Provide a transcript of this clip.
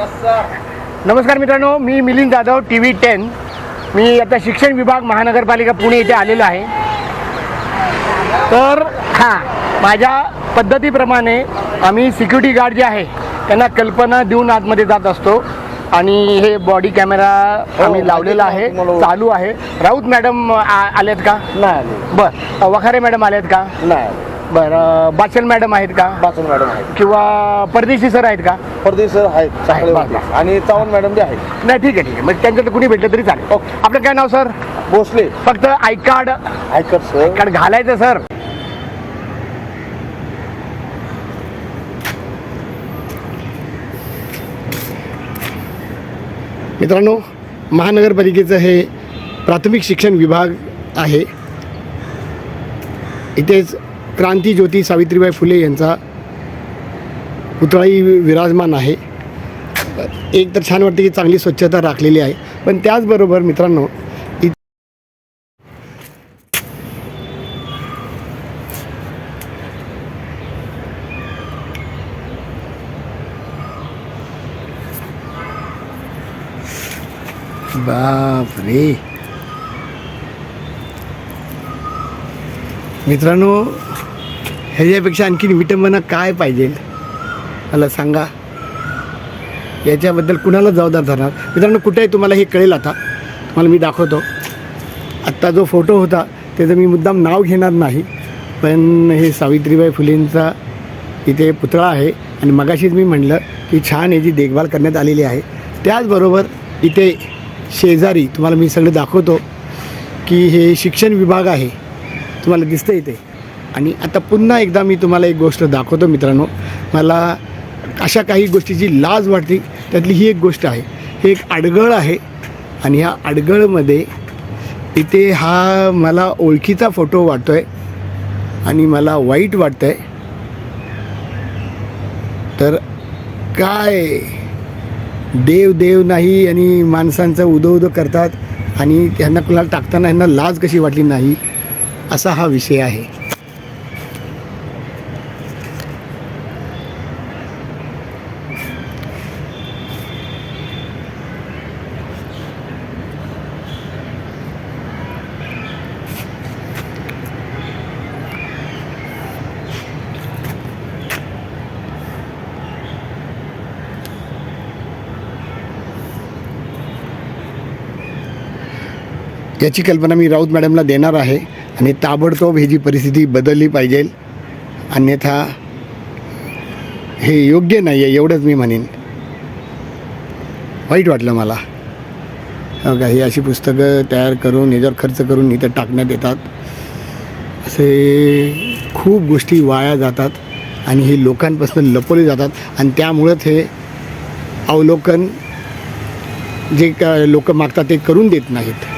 नमस्कार मित्रांनो मी Milind Jadhav T V ten मी आता शिक्षण विभाग महानगरपालिका पुणे इथे आलेलो आहे. तर हां माझ्या पद्धतीप्रमाणे आम्ही सिक्युरिटी गार्ड जे आहे त्यांना कल्पना देऊन आतमध्ये जात असतो. आणि हे बॉडी कॅमेरा आम्ही लावलेला आहे चालू आहे. राऊत मॅडम आलेत का? नाही बर. वखारे मॅडम आलेत का? नाही. बरं बाचल मॅडम आहेत का? बाचन मॅडम आहेत. किंवा परदेशी सर आहेत का? परदेश सर आहेत बा-. आणि चव्हाण मॅडम बी आहेत. नाही ठीक आहे ठीक आहे. मग त्यांच्यात कुणी भेटलं तरी चालेल. ओके. आपलं काय नाव सर? भोसले. फक्त आय कार्ड ऐकत सर. कार्ड घालायचं सर. मित्रांनो महानगरपालिकेचं हे प्राथमिक शिक्षण विभाग आहे. इथेच क्रांती ज्योती सावित्रीबाई फुले यांचा पुतळाही विराजमान आहे. एक तर छान वाटते की चांगली स्वच्छता राखलेली आहे. पण त्याचबरोबर मित्रांनो बाप रे मित्रांनो ह्याच्यापेक्षा आणखीन विटंबना काय पाहिजे? मला सांगा. याच्याबद्दल कुणाला जबाबदार धरणार? मित्रांनो कुठे आहे तुम्हाला हे कळेल आता. तुम्हाला मी दाखवतो. आत्ता जो फोटो होता त्याचं मी मुद्दाम नाव घेणार नाही. पण हे सावित्रीबाई फुलेंचा इथे पुतळा आहे. आणि मगाशीच मी म्हणलं की छान याची देखभाल करण्यात आलेली आहे. त्याचबरोबर इथे शेजारी तुम्हाला मी सगळं दाखवतो की हे शिक्षण विभाग आहे. तुम्हाला दिसतं इथे आणि आता पुन्हा एकदा मी तुम्हाला एक गोष्ट दाखवतो मित्रांनो. मला अशा काही गोष्टीची लाज वाटते. त्यातली ही एक गोष्ट आहे. हे एक अडगळ आहे आणि ह्या अडगळमध्ये इथे हा मला ओळखीचा फोटो वाटतो आहे आणि मला वाईट वाटतं आहे तर काय? देव देव नाही आणि माणसांचं उदो उदो करतात आणि त्यांना कुणाला टाकताना यांना लाज कशी वाटली नाही? असा हा विषय आहे. याची कल्पना मी राऊत मॅडमला देणार आहे. आणि ताबडतोब ह्याची जी परिस्थिती बदलली पाहिजे अन्यथा हे योग्य नाही आहे एवढंच मी म्हणेन. वाईट वाटलं मला. काही का ही अशी पुस्तकं तयार करून याच्यावर खर्च करून इथं टाकण्यात येतात. असे खूप गोष्टी वाया जातात आणि हे लोकांपासून लपवले जातात आणि त्यामुळंच हे अवलोकन जे का लोक मागतात ते करून देत नाहीत.